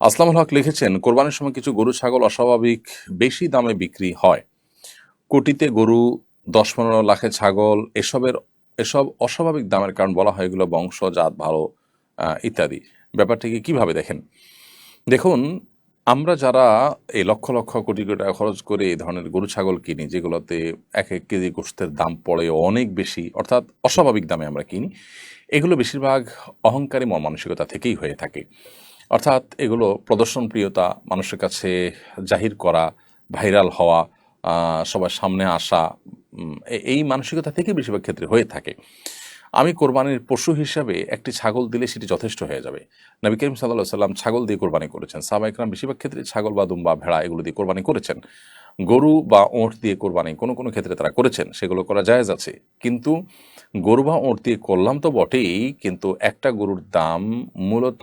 আসলামুল হক লিখেছেন, কোরবানির সময় কিছু গরু, ছাগল অস্বাভাবিক বেশি দামে বিক্রি হয়। কোটিতে গরু দশ পনেরো লাখে ছাগল, এসবের, এসব অস্বাভাবিক দামের কারণ বলা হয় এগুলো বংশ, জাত, ভালো ইত্যাদি। ব্যাপারটিকে কীভাবে দেখেন? দেখুন, আমরা যারা এই লক্ষ লক্ষ কোটি কোটি টাকা খরচ করে এই ধরনের গরু, ছাগল কিনি, যেগুলোতে এক এক কেজি গোষ্ঠের দাম পড়ে অনেক বেশি, অর্থাৎ অস্বাভাবিক দামে আমরা কিনি, এগুলো বেশিরভাগ অহংকারী মন মানসিকতা থেকেই হয়ে থাকে। অর্থাৎ এগুলো প্রদর্শনপ্রিয়তা মানুষের কাছে জাহির করা, ভাইরাল হওয়া সবার সামনে আসা এই মানসিকতা থেকে বেশিরভাগ ক্ষেত্রে হয়ে থাকে। আমি কোরবানির পশু হিসাবে একটি ছাগল দিলে সেটি যথেষ্ট হয়ে যাবে। নবী করিম সাল্লাহ সাল্লাম ছাগল দিয়ে কোরবানি করেছেন। সাবাইকরাম বেশিরভাগ ক্ষেত্রে ছাগল বা দুম্বা, ভেড়া এগুলো দিয়ে কোরবানি করেছেন। গরু বা ওঁট দিয়ে কোরবানি কোনো কোনো ক্ষেত্রে তারা করেছেন, সেগুলো করা জায়েজ আছে। কিন্তু গরু বা ওঁট দিয়ে করলাম তো বটেই, কিন্তু একটা গরুর দাম মূলত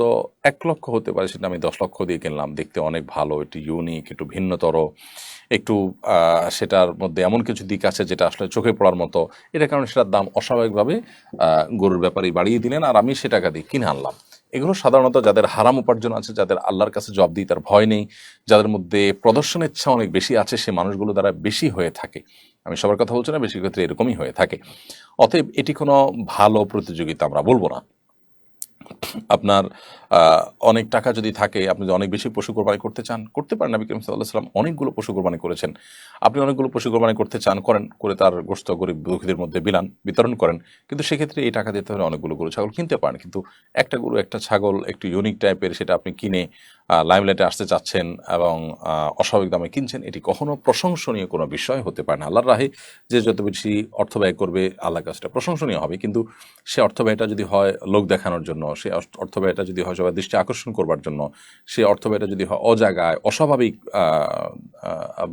এক লক্ষ হতে পারে, সেটা আমি দশ লক্ষ দিয়ে কিনলাম। দেখতে অনেক ভালো, একটু ইউনিক একটু ভিন্নতর, একটু সেটার মধ্যে এমন কিছু দিক আছে যেটা আসলে চোখে পড়ার মতো। এটার কারণে সেটার দাম অস্বাভাবিকভাবে গরুর ব্যাপারী বাড়িয়ে দিলেন আর আমি সে টাকা দিয়ে কিনে আনলাম। এগুলো সাধারণত যাদের হারাম উপার্জন আছে, যাদের আল্লাহর কাছে জব দিই তার ভয় নেই, যাদের মধ্যে প্রদর্শনের ইচ্ছা অনেক বেশি আছে, সে মানুষগুলো দ্বারা বেশি হয়ে থাকে। আমি সবার কথা বলছি না বেশি ক্ষেত্রে এরকমই হয়ে থাকে। অতএব এটি কোনো ভালো প্রতিযোগিতা আমরা বলব না। আপনার অনেক টাকা যদি থাকে, আপনি যদি অনেক বেশি পশু কোরবানি করতে চান, করতে পারেন নবী করিম সাল্লাহ সাল্লাম অনেকগুলো পশু কোরবানি করেছেন। আপনি অনেকগুলো পশু কোরবানি করতে চান, করেন, করে তার গোস্ত গরিব, দুঃখীদের মধ্যে বিলান, বিতরণ করেন। কিন্তু সেক্ষেত্রে এই টাকা দিতে হলে অনেকগুলো গরু, ছাগল কিনতে পারেন। কিন্তু একটা গরু, একটা ছাগল, একটু ইউনিক টাইপের সেটা আপনি কিনে লাইমলাইটে আসতে চাচ্ছেন এবং অস্বাভাবিক দামে কিনছেন, এটি কখনো প্রশংসনীয় কোনো বিষয় হতে পারে না। আল্লাহর রাহে যে যত বেশি অর্থ ব্যয় করবে, আল্লাহর কাছটা প্রশংসনীয় হবে। কিন্তু সে অর্থ ব্যয়টা যদি হয় লোক দেখানোর জন্য, সে অর্থ- ব্যয়টা যদি হয় সবার দৃষ্টি আকর্ষণ করবার জন্য, সে অর্থ ব্যয়টা যদি হয় অজাগায়, অস্বাভাবিক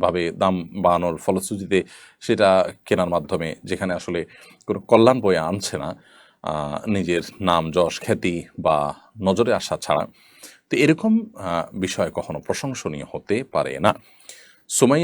ভাবে দাম বাড়ানোর ফলশ্রুতিতে সেটা কেনার মাধ্যমে, যেখানে আসলে কোনো কল্যাণ বয়ে আনছে না নিজের নাম, যশ, খ্যাতি বা নজরে আসা ছাড়া তো এরকম বিষয় কখনো প্রশংসনীয় হতে পারে না। সুমাইয়া